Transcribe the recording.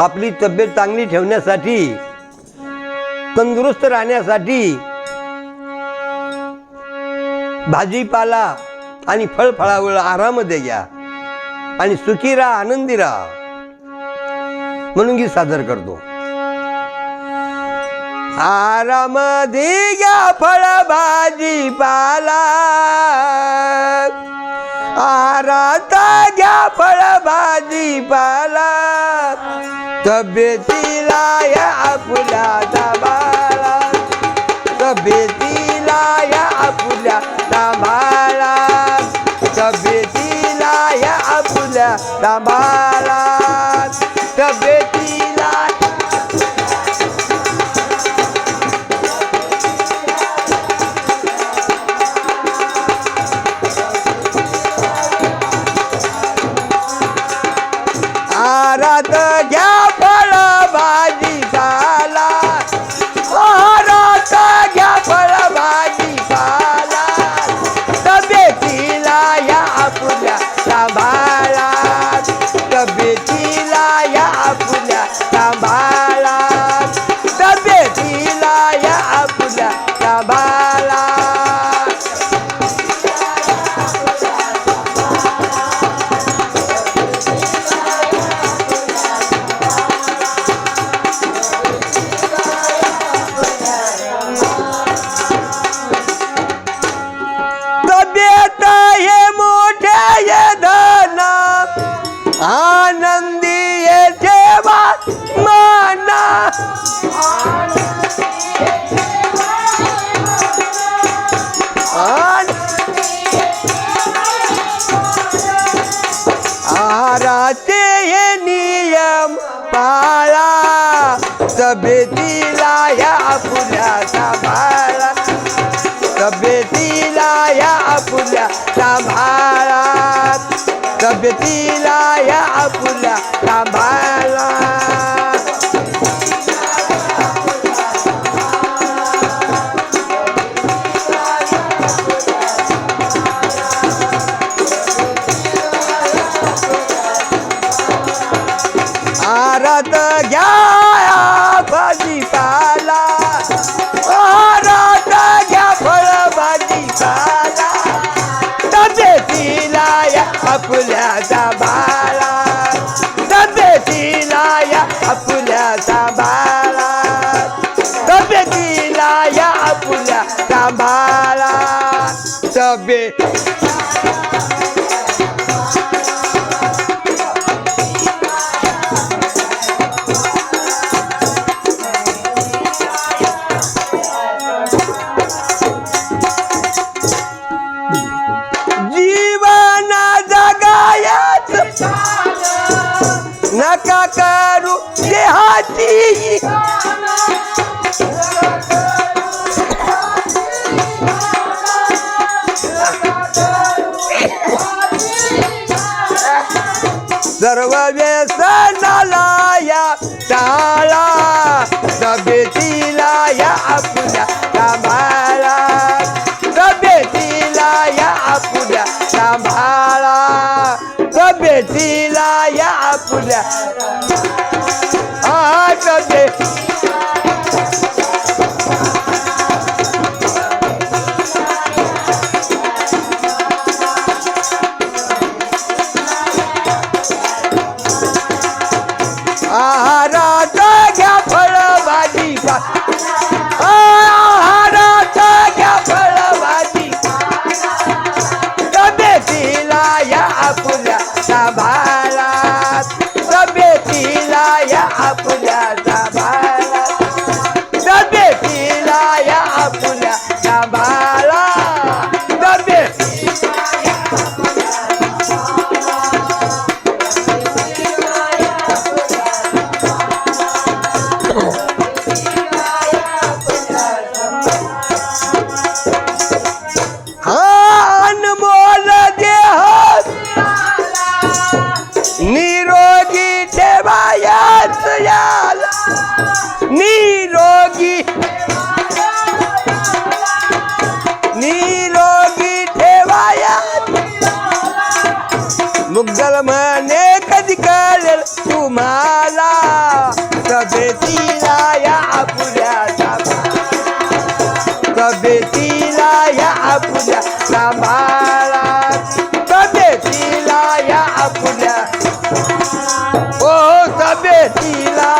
आपली तब्येत चांगली ठेवण्यासाठी तंदुरुस्त राहण्यासाठी भाजीपाला आणि फळफळावळ आरामध्ये घ्या आणि सुखी राहा आनंदी राहा. म्हणून गीत सादर करतो. आरामध्ये घ्या फळ भाजीपाला. आराता घ्या फळ भाजीपाला. तब्येतीला या आपल्या दाबाला. तब्येतीला या आपल्या दाबाला. तब्येतीला या आपल्या दाबाला. तब्येतीला या फुल्या सांभाळा तब्येतीला या आपुल्या सांभाळा तब्येतीला या आपुल्या सांभाळा आपुल्याचा आपल्या तब्येतीला या आपुल्याचा सांभाळा तब्येतीला या आपल्या सांभाळा तब्येत का करू देहाती सर्व yeah. निरोगी। निरोगी ठेवाया। मुग्दल म्हणे कधी कळेल तुम्हाला? तब्येतीला या आपुल्या तब्येतीला या आपुल्या सांभाळा तब्येतीला या आपुल्या ओ तब्येतीला